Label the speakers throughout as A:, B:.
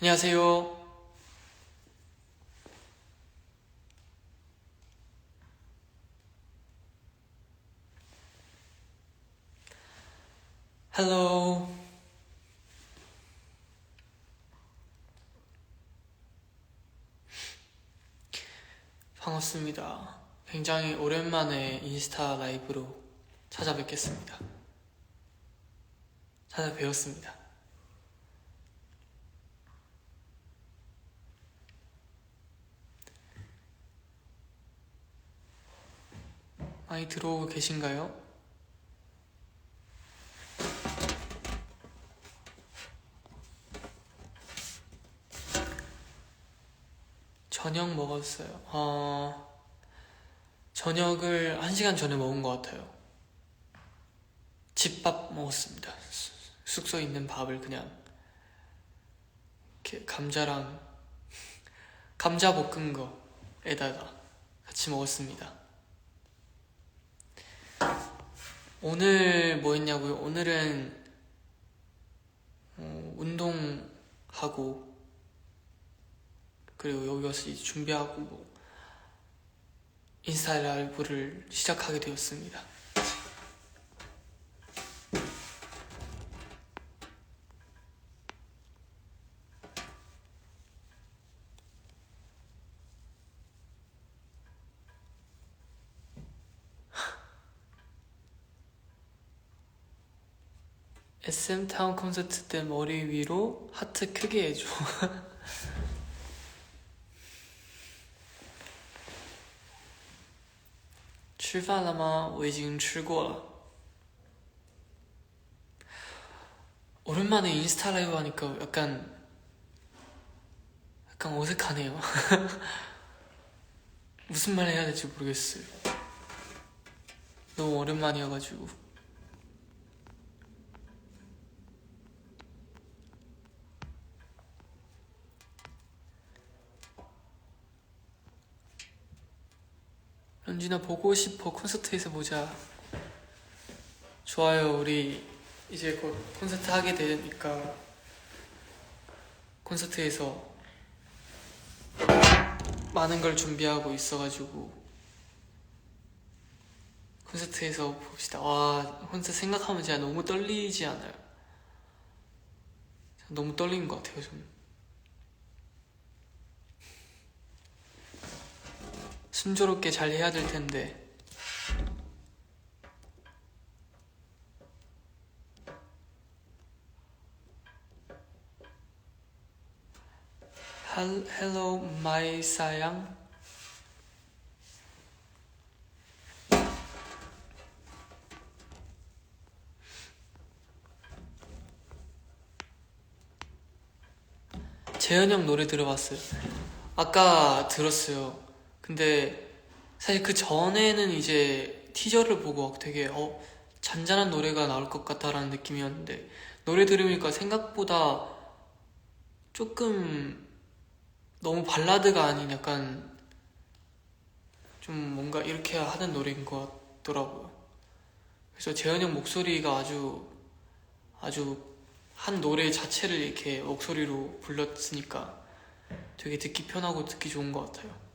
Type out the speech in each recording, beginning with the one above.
A: 안녕하세요. Hello. 반갑습니다. 굉장히 오랜만에 인스타 라이브로 찾아뵙겠습니다. 찾아뵈었습니다. 많이 들어오고 계신가요? 저녁 먹었어요. 어, 저녁을 한 시간 전에 먹은 것 같아요. 집밥 먹었습니다. 수- 숙소에 있는 밥을 그냥 이렇게 감자랑 감자 볶은 거에다가 같이 먹었습니다. 오늘 뭐 했냐고요? 오늘은 어, 운동하고 그리고 여기 와서 준비하고 뭐 인스타 라이브를 시작하게 되었습니다. 쌤타운 콘서트 때 머리 위로 하트 크게 해줘. 출발하마 웨이징 출고라. 오랜만에 인스타 라이브 하니까 약간 약간 어색하네요. 무슨 말 해야 될지 모르겠어요. 너무 오랜만이어가지고. 연진아 보고 싶어 콘서트에서 보자. 좋아요. 우리 이제 곧 콘서트 하게 되니까 콘서트에서 많은 걸 준비하고 있어가지고 콘서트에서 봅시다. 와 콘서트 생각하면 제가 너무 떨리지 않아요? 너무 떨리는 것 같아요 좀. 순조롭게 잘 해야 될 텐데. 할- Hello, my 사양. 재현 형 노래 들어봤어요. 아까 들었어요. 근데 사실 그 전에는 이제 티저를 보고 되게 어 잔잔한 노래가 나올 것 같다라는 느낌이었는데 노래 들으니까 생각보다 조금 너무 발라드가 아닌 약간 좀 뭔가 이렇게 하는 노래인 것 같더라고요. 그래서 재현 형 목소리가 아주 아주 한 노래 자체를 이렇게 목소리로 불렀으니까 되게 듣기 편하고 듣기 좋은 것 같아요.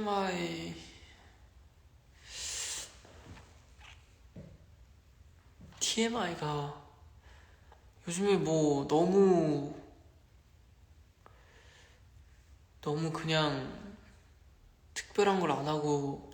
A: TMI TMI가 요즘에 뭐 너무 너무 그냥 특별한 걸 안 하고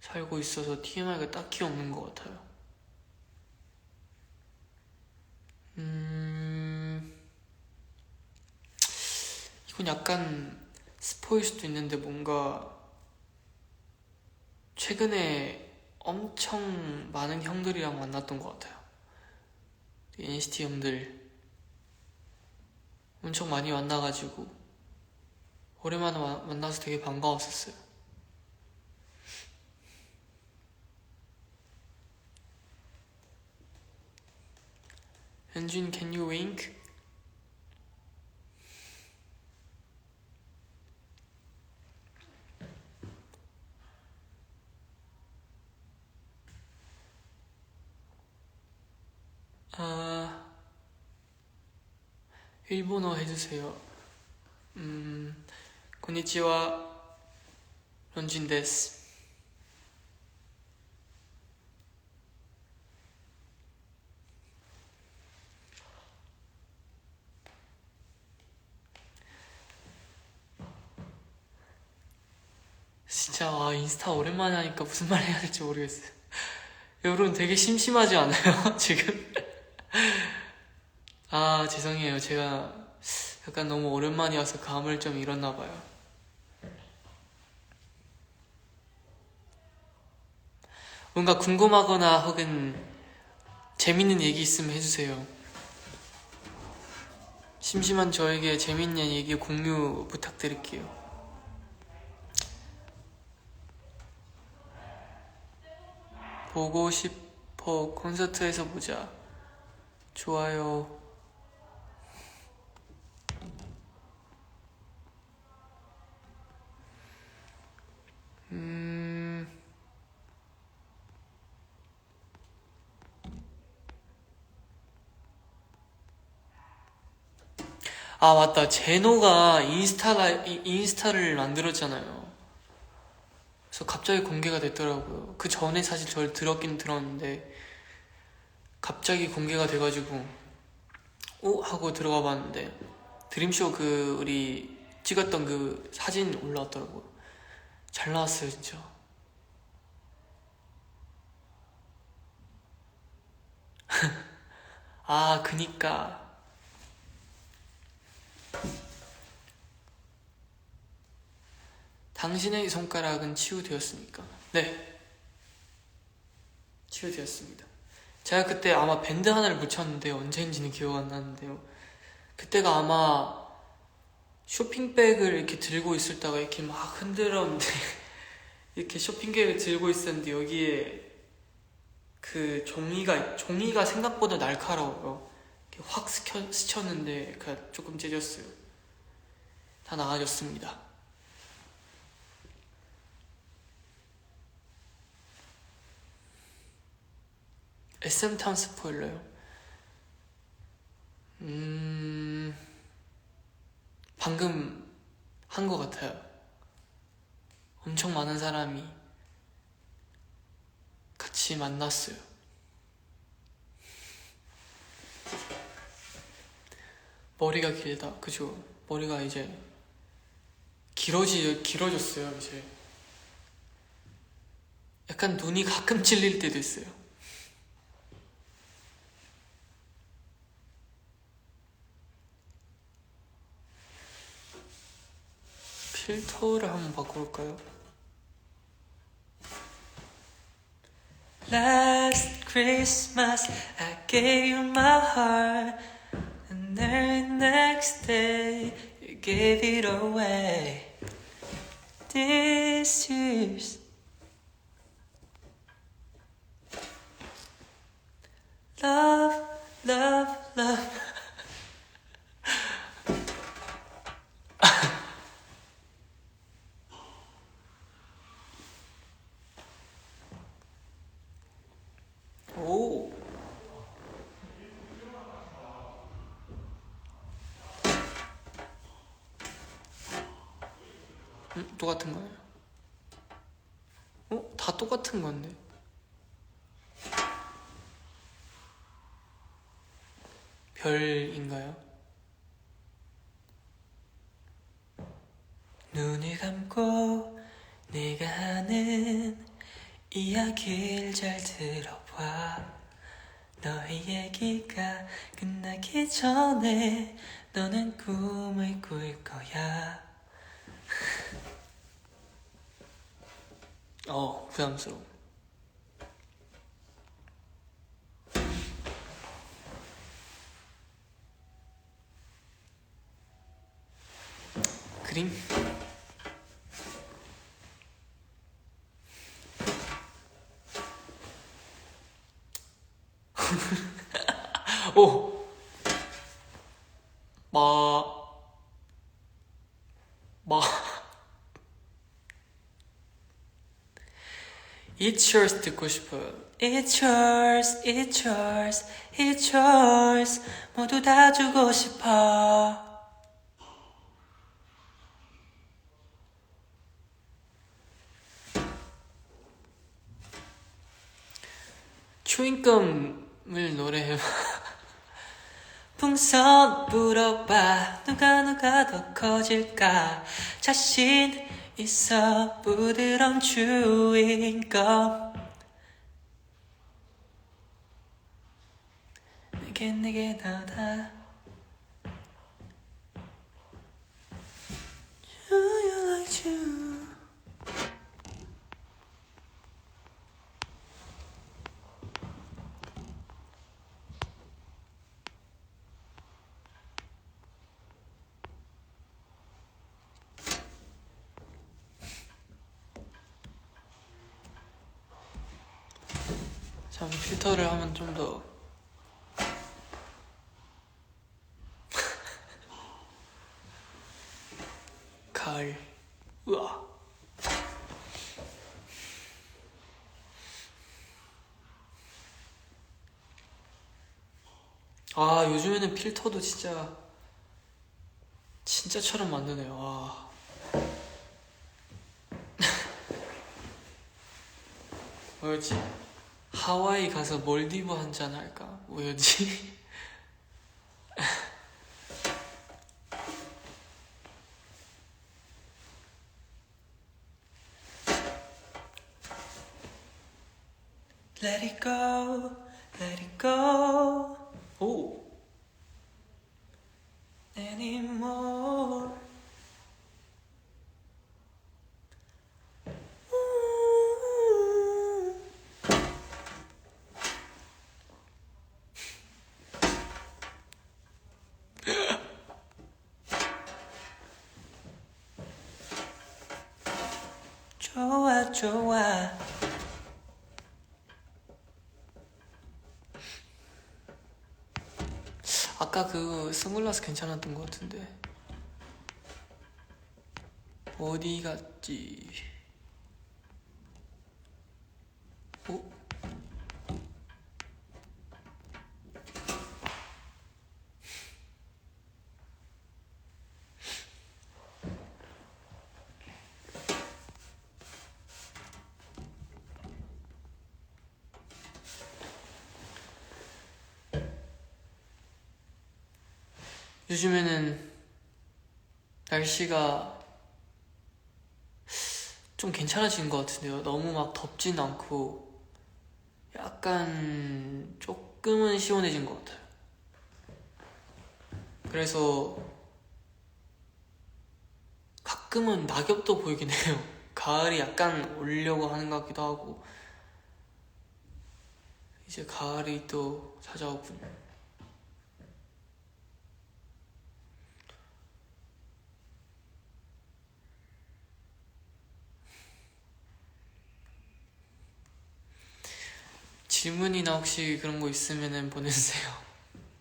A: 살고 있어서 TMI가 딱히 없는 것 같아요. 음, 이건 약간 스포일 수도 있는데 뭔가 최근에 엄청 많은 형들이랑 만났던 것 같아요. NCT 형들 엄청 많이 만나가지고 오랜만에 만나서 되게 반가웠었어요. 현준, can you wink? 일본어 해주세요. 음, konnichiwa, 런쥔 데스. 진짜 와 인스타 오랜만에 하니까 무슨 말 해야 될지 모르겠어요. 여러분 되게 심심하지 않아요? 지금? 아 죄송해요. 제가 약간 너무 오랜만이어서 감을 좀 잃었나 봐요. 뭔가 궁금하거나 혹은 재밌는 얘기 있으면 해주세요. 심심한 저에게 재밌는 얘기 공유 부탁드릴게요. 보고 싶어 콘서트에서 보자. 좋아요. 아, 맞다. 제노가 인스타라, 이- 인스타를 만들었잖아요. 그래서 갑자기 공개가 됐더라고요. 그 전에 사실 저를 들었긴 들었는데, 갑자기 공개가 돼가지고, 오? 하고 들어가 봤는데, 드림쇼 그, 우리 찍었던 그 사진 올라왔더라고요. 잘 나왔어요, 진짜. 아, 그니까. 당신의 손가락은 치유되었습니까? 네. 치유되었습니다. 제가 그때 아마 밴드 하나를 붙였는데 언제인지는 기억 안 나는데요. 그때가 아마 쇼핑백을 이렇게 들고 있었다가 이렇게 막 흔들었는데 이렇게 쇼핑백을 들고 있었는데 여기에 그 종이가 종이가 생각보다 날카로워요. 확 스쳐, 스쳤는데 그 조금 찢었어요. 다 나아졌습니다. SM타운 스포일러요? 음, 방금 한 것 같아요. 엄청 많은 사람이 같이 만났어요. 머리가 길다. 그죠? 머리가 이제 길어지, 길어졌어요, 이제. 약간 눈이 가끔 찔릴 때도 있어요. 필터를 한번 바꿔볼까요? Last Christmas I gave you my heart And the next day you gave it away. This year's Love, love, love 똑같은 거예요. 어? 다 똑같은 건데. 별인가요? 눈을 감고 내가 하는 이야기를 잘 들어봐 너의 얘기가 끝나기 전에 너는 꿈을 꿀 거야 어 부담스러워 그림? 오! It's yours 듣고 싶어요. It's yours, it's yours, it's yours. 모두 다 주고 싶어. 추인금을 노래해. 풍선 불어봐 누가 누가 더 커질까 자신 있어 부드러운 주인공. 내게 내게 나다. Do you like you 참 필터를 하면 좀 더 가을 우와 아 요즘에는 필터도 진짜 진짜처럼 만드네요 와 뭐였지? 하와이 가서 몰디브 한잔 할까? 뭐였지? Let it go, let it go. 오. Anymore. 우. 좋아 좋아 아까 그 선글라스 괜찮았던 것 같은데 어디 갔지? 요즘에는 날씨가 좀 괜찮아진 것 같은데요. 너무 막 덥진 않고 약간 조금은 시원해진 것 같아요. 그래서 가끔은 낙엽도 보이긴 해요. 가을이 약간 오려고 하는 것 같기도 하고 이제 가을이 또 찾아오군. 질문이나 혹시 그런 거 있으면 보내주세요.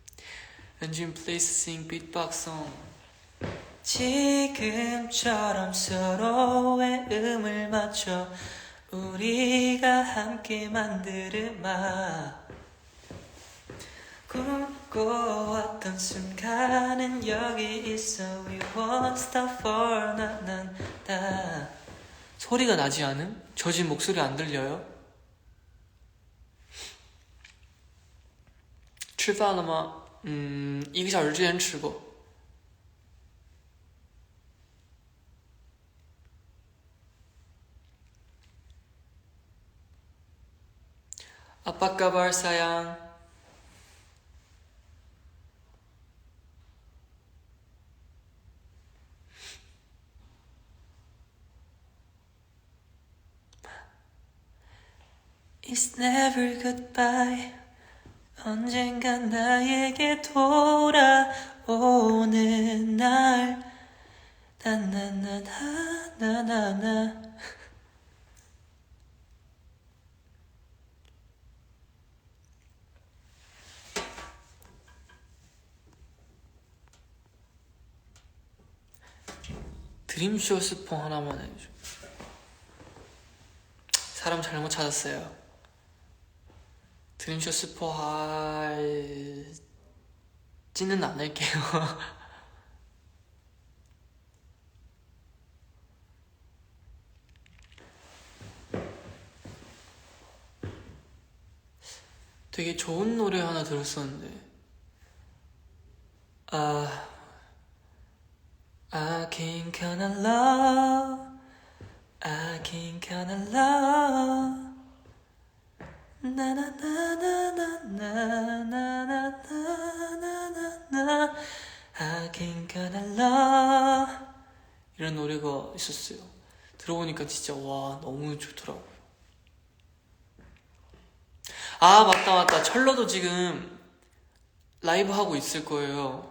A: 연준 please sing beatbox song. 지금처럼 서로의 음을 맞춰 우리가 함께 만들 음악 꿈꿔왔던 순간은 여기 있어 We won't stop for 나난다 소리가 나지 않음? 저 지금 목소리 안 들려요? 吃饭了吗？嗯，一个小时之前吃过。It's never goodbye. 언젠간 나에게 돌아오는 날. 나나나나나나나. 드림쇼 스포 하나만 해줘. 사람 잘못 찾았어요. 드림쇼 스포 할지는 않을게요. 되게 좋은 노래 하나 들었었는데 아 I can on love I can on love 나나나나나나나나나나나 count on love 이런 노래가 있었어요 들어보니까 진짜 와 너무 좋더라고요 아 맞다 맞다 철러도 지금 라이브 하고 있을 거예요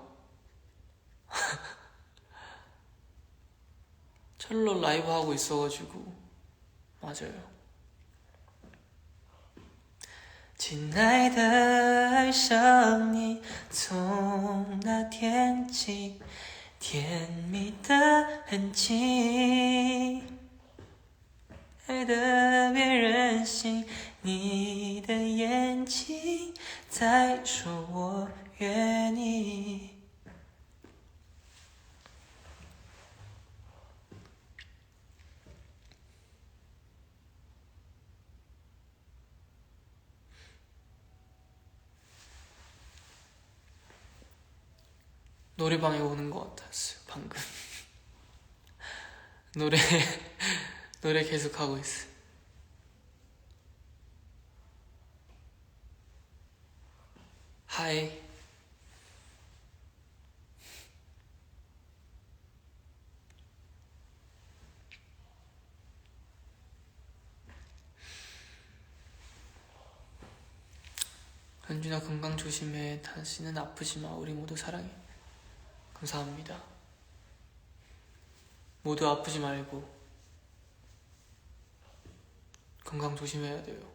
A: 철러 라이브 하고 있어가지고 맞아요 亲爱的，爱上你，从那天起，甜蜜的很轻，爱的别任性，你的眼睛在说我愿意。 노래방에 오는 것 같았어요 방금 노래 노래 계속 하고 있어. 요 하이. 현준아 건강 조심해. 당신은 아프지 마. 우리 모두 사랑해. 감사합니다. 모두 아프지 말고 건강 조심해야 돼요.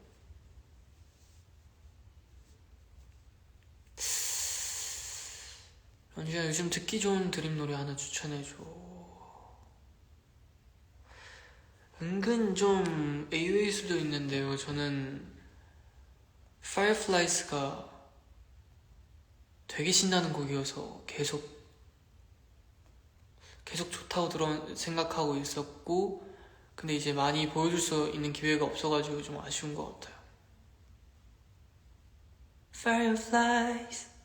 A: 현주야 요즘 듣기 좋은 드림 노래 하나 추천해줘. 은근 좀 AO일 수도 있는데요. 저는 Fireflies가 되게 신나는 곡이어서 계속 계속 좋다고 들어 생각하고 있었고 근데 이제 많이 보여줄 수 있는 기회가 없어가지고 좀 아쉬운 것 같아요. Fireflies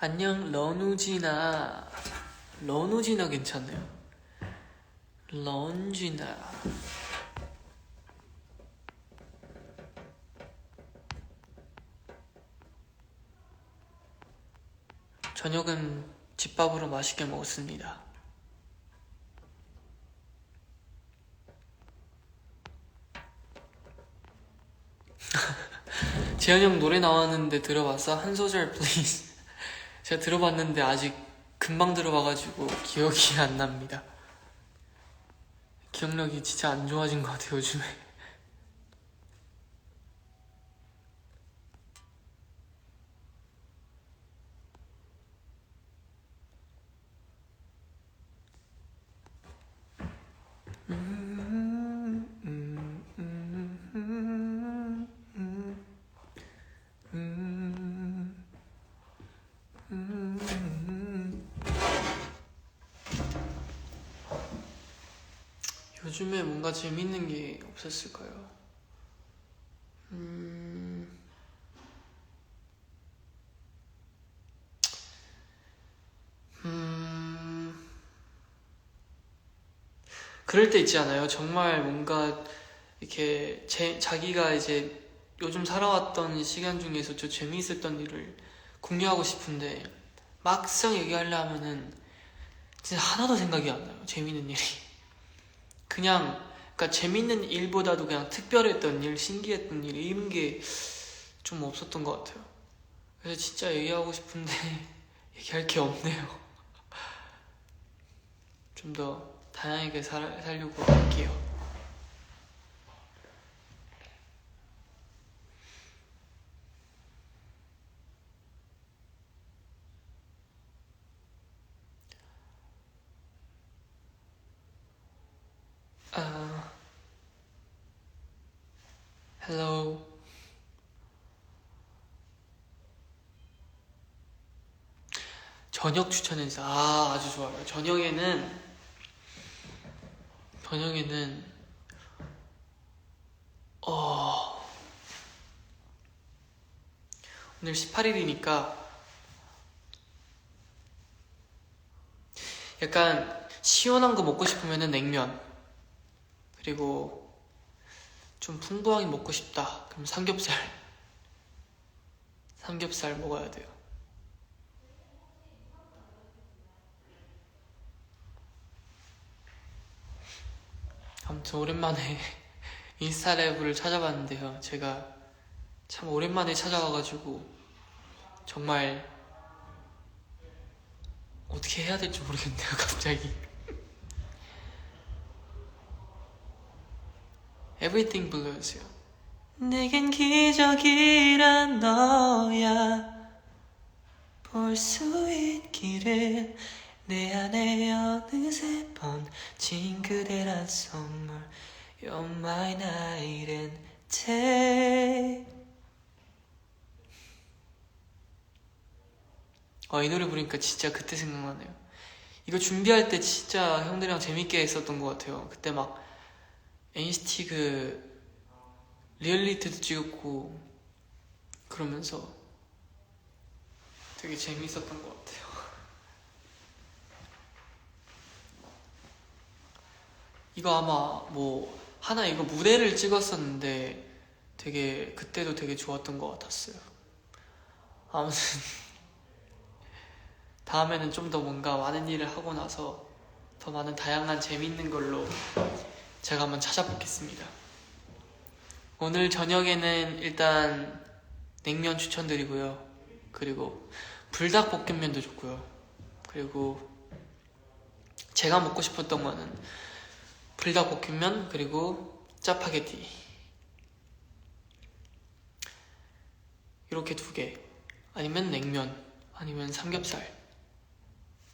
A: 안녕 러누지나. 러누지나 괜찮네요. 런지나. 저녁은 집밥으로 맛있게 먹었습니다. 재현이 형 노래 나왔는데 들어봤어? 한 소절 플리즈 제가 들어봤는데 아직 금방 들어봐가지고 기억이 안 납니다. 기억력이 진짜 안 좋아진 것 같아요, 요즘에. 요즘에 뭔가 재밌는 게 없었을까요? 음... 음... 그럴 때 있지 않아요? 정말 뭔가 이렇게 제, 자기가 이제 요즘 살아왔던 시간 중에서 좀 재미있었던 일을 공유하고 싶은데 막상 얘기하려면은 진짜 하나도 생각이 안 나요. 재미있는 일이. 그냥 그러니까 재밌는 일보다도 그냥 특별했던 일, 신기했던 일 이런 게 좀 없었던 것 같아요. 그래서 진짜 얘기하고 싶은데 얘기할 게 없네요. 좀 더 다양하게 살, 살려고 할게요. 아, hello. 저녁 추천해서 아 아주 좋아요. 저녁에는 저녁에는 어 오늘 18일이니까 약간 시원한 거 먹고 싶으면은 냉면 그리고 좀 풍부하게 먹고 싶다 그럼 삼겹살 삼겹살 먹어야 돼요. 아무튼 오랜만에 인스타 라이브를 찾아봤는데요. 제가 참 오랜만에 찾아와가지고 정말 어떻게 해야 될지 모르겠네요. 갑자기. Everything Blues요. 내겐 기적이란 너야 볼 수 있기를 내 안에 어느새 번진 그대란 선물 You're my night and day. 아, 이 노래 부르니까 진짜 그때 생각나네요. 이거 준비할 때 진짜 형들이랑 재밌게 했었던 것 같아요. 그때 막 NCT 그 리얼리티도 찍었고 그러면서 되게 재밌었던 것 같아요 이거 아마 뭐 하나 이거 무대를 찍었었는데 되게 그때도 되게 좋았던 것 같았어요. 아무튼 다음에는 좀 더 뭔가 많은 일을 하고 나서 더 많은 다양한 재밌는 걸로 제가 한번 찾아보겠습니다. 오늘 저녁에는 일단 냉면 추천드리고요. 그리고 불닭볶음면도 좋고요. 그리고 제가 먹고 싶었던 거는 불닭볶음면 그리고 짜파게티 이렇게 두 개 아니면 냉면 아니면 삼겹살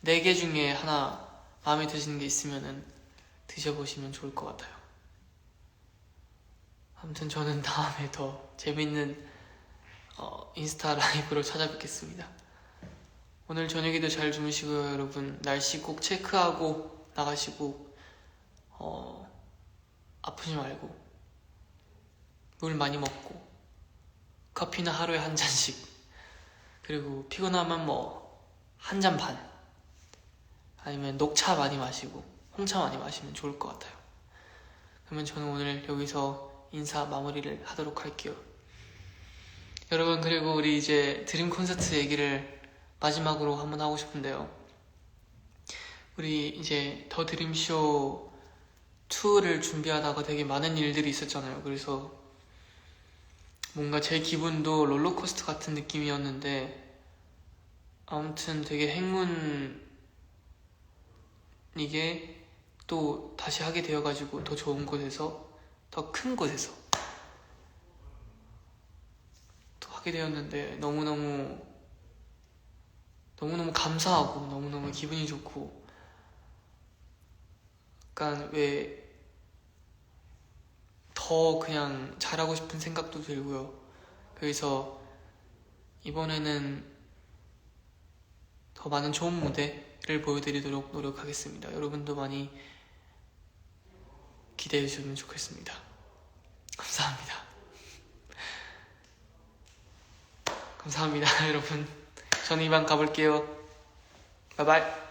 A: 네 개 중에 하나 마음에 드시는 게 있으면은 드셔보시면 좋을 것 같아요. 아무튼 저는 다음에 더 재밌는 어, 인스타 라이브로 찾아뵙겠습니다. 오늘 저녁에도 잘 주무시고요, 여러분. 날씨 꼭 체크하고 나가시고 어, 아프지 말고 물 많이 먹고 커피는 하루에 한 잔씩 그리고 피곤하면 뭐 한 잔 반 아니면 녹차 많이 마시고 홍차 많이 마시면 좋을 것 같아요. 그러면 저는 오늘 여기서 인사 마무리를 하도록 할게요. 여러분 그리고 우리 이제 드림 콘서트 얘기를 마지막으로 한번 하고 싶은데요. 우리 이제 더 드림쇼 2를 준비하다가 되게 많은 일들이 있었잖아요. 그래서 뭔가 제 기분도 롤러코스터 같은 느낌이었는데 아무튼 되게 행운 이게 또 다시 하게 되어가지고 더 좋은 곳에서 더 큰 곳에서 또 하게 되었는데 너무너무 너무너무 감사하고 너무너무 기분이 좋고 약간 왜 더 그냥 잘하고 싶은 생각도 들고요. 그래서 이번에는 더 많은 좋은 무대를 보여드리도록 노력하겠습니다. 여러분도 많이 기대해 주시면 좋겠습니다. 감사합니다. 감사합니다, 여러분. 저는 이만 가볼게요. 바이바이.